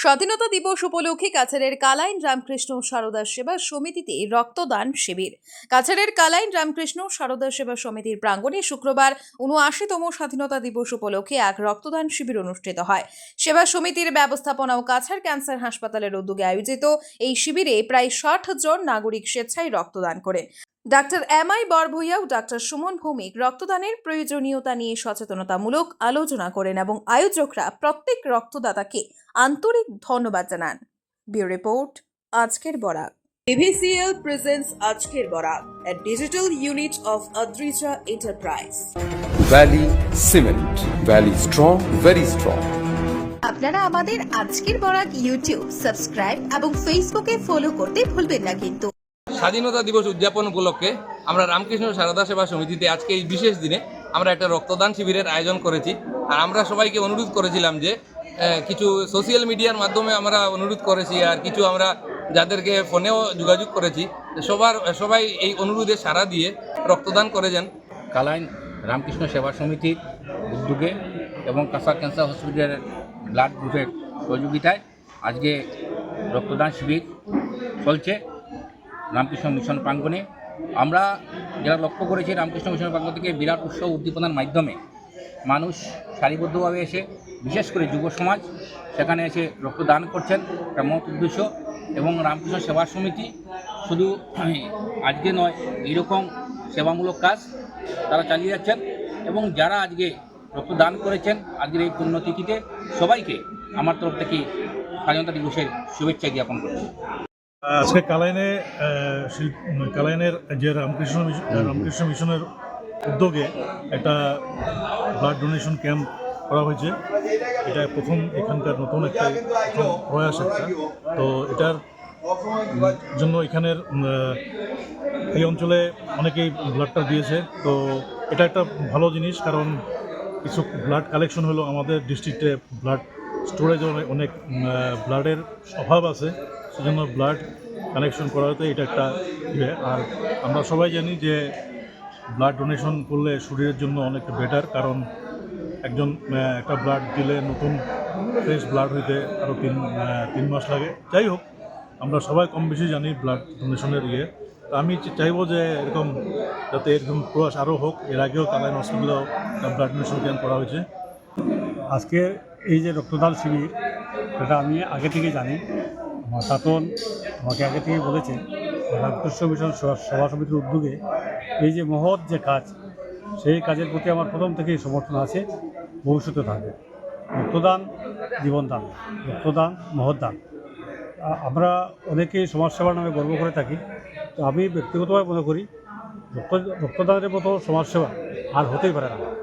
স্বাধীনতা দিবস উপলক্ষে কাছাড়ের কালাইন রামকৃষ্ণ সারদা সেবা সমিতিতে রক্তদান শিবির। কাছাড়ের কালাইন রামকৃষ্ণ সারদা সেবা সমিতির প্রাঙ্গণে শুক্রবার উনআশিতম স্বাধীনতা দিবস উপলক্ষে এক রক্তদান শিবির অনুষ্ঠিত হয়। সেবা সমিতির ব্যবস্থাপনা ও কাছাড় ক্যান্সার হাসপাতালের উদ্যোগে আয়োজিত এই শিবিরে প্রায় ষাট জন নাগরিক স্বেচ্ছায় রক্তদান করে ডাক্তার এম আই বরভূয়া ও ডাক্তার সুমন ভৌমিক রক্তদানের প্রয়োজনীয়তা নিয়ে সচেতনতামূলক আলোচনা করেন এবং আয়োজকরা প্রত্যেক রক্তদাতাকে আন্তরিক ধন্যবাদ জানান বিউ রিপোর্ট আজকের বরাক বিভিসিএল প্রেজেন্টস আজকের Barak a digital unit of Adrija Enterprise. Valley Cement. Valley strong, very strong. আপনারা আমাদের আজকের বরাক ইউটিউব সাবস্ক্রাইব এবং ফেসবুকে ফলো করতে ভুলবেন না কিন্তু স্বাধীনতা দিবস উদযাপন উপলক্ষে আমরা রামকৃষ্ণ সারদা সেবা সমিতিতে আজকে এই বিশেষ দিনে আমরা একটা রক্তদান শিবিরের আয়োজন করেছি। আর আমরা সবাইকে অনুরোধ করেছিলাম যে কিছু সোশ্যাল মিডিয়ার মাধ্যমে আমরা অনুরোধ করেছি আর কিছু আমরা যাদেরকে ফোনেও যোগাযোগ করেছি সবার, সবাই এই অনুরোধে সাড়া দিয়ে রক্তদান করে যান। কালাইন রামকৃষ্ণ সেবা সমিতির উদ্যোগে এবং কাঁসা ক্যান্সার হসপিটালের ব্লাড গ্রুপের সহযোগিতায় আজকে রক্তদান শিবির চলছে। রামকৃষ্ণ মিশন প্রাঙ্গণে। আমরা যারা লক্ষ্য করেছি রামকৃষ্ণ মিশন প্রাঙ্গণ থেকে বিরাট উৎসব উদ্দীপনার মাধ্যমে মানুষ সারিবদ্ধভাবে এসে, বিশেষ করে যুব সমাজ, সেখানে এসে রক্তদান করছেন, একটা মত উদ্দেশ্য। এবং রামকৃষ্ণ সেবা সমিতি শুধু আজকে নয়, এইরকম সেবামূলক কাজ তারা চালিয়ে যাচ্ছেন। এবং যারা আজকে রক্তদান করেছেন, আজকের এই পুণ্যতিথিতে সবাইকে আমার তরফ থেকে স্বাধীনতা দিবসের শুভেচ্ছা জ্ঞাপন করছি। আজকে কালাইনে কালাইনের যে রামকৃষ্ণ রামকৃষ্ণ মিশনের উদ্যোগে একটা ব্লাড ডোনেশন ক্যাম্প করা হয়েছে। এটা প্রথম, এখানকার নতুন একটা প্রয়াস একটা। তো এটার জন্য এখানের এই অঞ্চলে অনেকেই ব্লাডটা দিয়েছে। তো এটা একটা ভালো জিনিস, কারণ কিছু ব্লাড কালেকশন হলো আমাদের ডিস্ট্রিক্টে ব্লাড স্টোরেজ অনেক ব্লাডের অভাব আছে, সেজন্য ব্লাড কালেকশন করাতে এটা একটা ইয়ে। আর আমরা সবাই জানি যে ব্লাড ডোনেশন করলে শরীরের জন্য অনেক বেটার, কারণ একজন একটা ব্লাড দিলে নতুন ফ্রেশ ব্লাড হইতে আরও তিন তিন মাস লাগে। যাই হোক, আমরা সবাই কম বেশি জানি ব্লাড ডোনেশনের ইয়ে। তো আমি চাইব যে এরকম যাতে এরকম প্রয়াস আরও হোক, এর আগেও কালাইন হসপিটালেও ব্লাড ডোনেশন ক্যাম্প করা হয়েছে। আজকে এই যে রক্তদান শিবির, সেটা আমি আগে থেকে জানি। আমার সাতন আমাকে আগে থেকে বলেছে রামকৃষ্ণ মিশন সভা- সমিতির উদ্যোগে এই যে মহৎ যে কাজ, সেই কাজের প্রতি আমার প্রথম থেকেই সমর্থন আছে, ভবিষ্যতে থাকবে। রক্তদান, জীবনদান, রক্তদান মহৎ দান আমরা অনেকেই সমাজসেবার নামে গর্ব করে থাকি, তো আমি ব্যক্তিগতভাবে মনে করি, রক্ত রক্তদানের মতো সমাজসেবা আর হতেই পারে না।